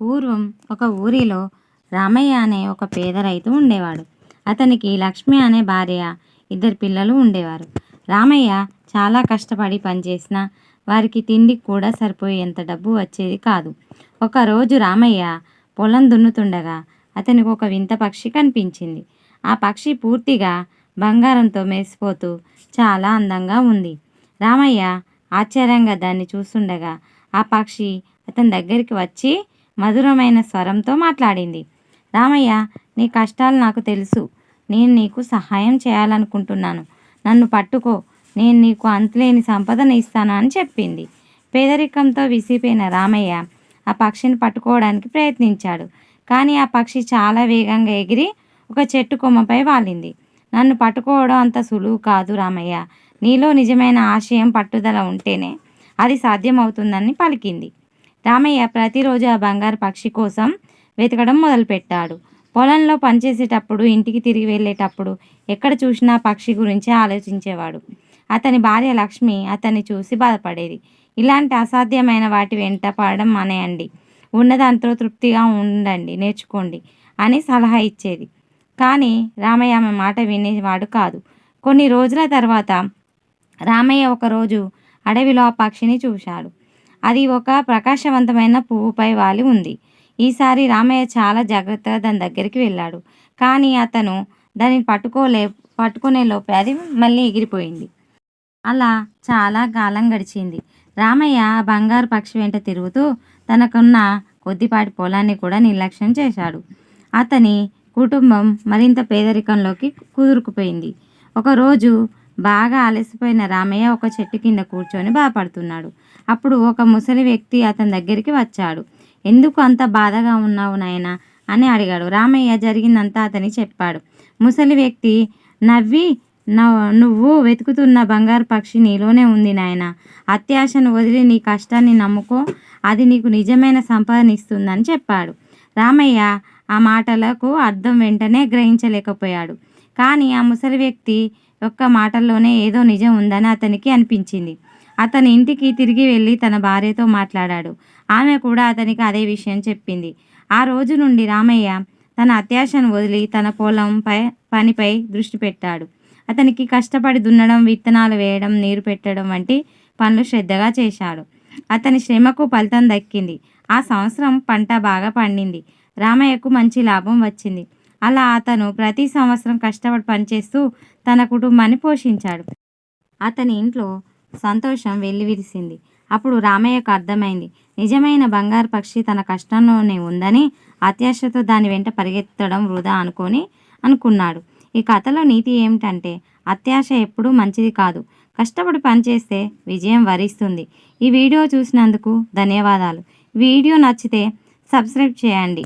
పూర్వం ఒక ఊరిలో రామయ్య అనే ఒక పేద రైతు ఉండేవాడు. అతనికి లక్ష్మి అనే భార్య ఇద్దరు పిల్లలు ఉండేవారు. రామయ్య చాలా కష్టపడి పనిచేసిన వారికి తిండికి కూడా సరిపోయేంత డబ్బు వచ్చేది కాదు. ఒకరోజు రామయ్య పొలం దున్నుతుండగా అతనికి ఒక వింత పక్షి కనిపించింది. ఆ పక్షి పూర్తిగా బంగారంతో మెరిసిపోతూ చాలా అందంగా ఉంది. రామయ్య ఆశ్చర్యంగా దాన్ని చూస్తుండగా ఆ పక్షి అతని దగ్గరికి వచ్చి మధురమైన స్వరంతో మాట్లాడింది. రామయ్య నీ కష్టాలు నాకు తెలుసు. నేను నీకు సహాయం చేయాలనుకుంటున్నాను. నన్ను పట్టుకో. నేను నీకు అంతులేని సంపదను ఇస్తాను అని చెప్పింది. పేదరికంతో విసిపోయిన రామయ్య ఆ పక్షిని పట్టుకోవడానికి ప్రయత్నించాడు. కానీ ఆ పక్షి చాలా వేగంగా ఎగిరి ఒక చెట్టు కొమ్మపై వాలింది. నన్ను పట్టుకోవడం అంత సులువు కాదు రామయ్య. నీలో నిజమైన ఆశయం పట్టుదల ఉంటేనే అది సాధ్యమవుతుందని పలికింది. రామయ్య ప్రతిరోజు ఆ బంగారు పక్షి కోసం వెతకడం మొదలుపెట్టాడు. పొలంలో పనిచేసేటప్పుడు ఇంటికి తిరిగి వెళ్ళేటప్పుడు ఎక్కడ చూసినా పక్షి గురించే ఆలోచించేవాడు. అతని భార్య లక్ష్మి అతన్ని చూసి బాధపడేది. ఇలాంటి అసాధ్యమైన వాటి వెంట పడడం మానేయండి. ఉన్నదాంతో తృప్తిగా ఉండండి నేర్చుకోండి అని సలహా ఇచ్చేది. కానీ రామయ్య ఆమె మాట వినేవాడు కాదు. కొన్ని రోజుల తర్వాత రామయ్య ఒకరోజు అడవిలో ఆ పక్షిని చూశాడు. అది ఒక ప్రకాశవంతమైన పువ్వుపై వాలి ఉంది. ఈసారి రామయ్య చాలా జాగ్రత్తగా దాని దగ్గరికి వెళ్ళాడు. కానీ అతను దానిని పట్టుకోలే పట్టుకునే లోపే అది మళ్ళీ ఎగిరిపోయింది. అలా చాలా కాలం గడిచింది. రామయ్య బంగారు పక్షి వెంట తిరుగుతూ తనకున్న కొద్దిపాటి పొలాన్ని కూడా నిర్లక్ష్యం చేశాడు. అతని కుటుంబం మరింత పేదరికంలోకి కుదురుకుపోయింది. ఒకరోజు బాగా అలసిపోయిన రామయ్య ఒక చెట్టు కింద కూర్చొని బాధపడుతున్నాడు అప్పుడు ఒక ముసలి వ్యక్తి అతని దగ్గరికి వచ్చాడు. ఎందుకు అంత బాధగా ఉన్నావు నాయనా? అని అడిగాడు. రామయ్య జరిగిందంతా అతని చెప్పాడు. ముసలి వ్యక్తి నవ్వి "నవ్- నువ్వు వెతుకుతున్న బంగారు పక్షి నీలోనే ఉంది నాయన. అత్యాశను వదిలి నీ కష్టాన్ని నమ్ముకో. అది నీకు నిజమైన సంపాదనిస్తుందని చెప్పాడు. రామయ్య ఆ మాటలకు అర్థం వెంటనే గ్రహించలేకపోయాడు. కానీ ఆ ముసలి వ్యక్తి ఒక్క మాటల్లోనే ఏదో నిజం ఉందని అతనికి అనిపించింది. అతని ఇంటికి తిరిగి వెళ్ళి తన భార్యతో మాట్లాడాడు. ఆమె కూడా అతనికి అదే విషయం చెప్పింది. ఆ రోజు నుండి రామయ్య తన అత్యాశను వదిలి తన పొలంపై పనిపై దృష్టి పెట్టాడు. అతనికి కష్టపడి దున్నడం విత్తనాలు వేయడం నీరు పెట్టడం వంటి పనులు శ్రద్ధగా చేశాడు. అతని శ్రమకు ఫలితం దక్కింది. ఆ సంవత్సరం పంట బాగా పండింది. రామయ్యకు మంచి లాభం వచ్చింది. అలా అతను ప్రతి సంవత్సరం కష్టపడి పనిచేస్తూ తన కుటుంబాన్ని పోషించాడు. అతని ఇంట్లో సంతోషం వెల్లివిరిసింది అప్పుడు రామయ్యకు అర్థమైంది. నిజమైన బంగారు పక్షి తన కష్టంలోనే ఉందని అత్యాశతో దాని వెంట పరిగెత్తడం వృధా అనుకొని అనుకున్నాడు. ఈ కథలో నీతి ఏమిటంటే అత్యాశ ఎప్పుడూ మంచిది కాదు. కష్టపడి పనిచేస్తే విజయం వరిస్తుంది. ఈ వీడియో చూసినందుకు ధన్యవాదాలు. వీడియో నచ్చితే సబ్స్క్రైబ్ చేయండి.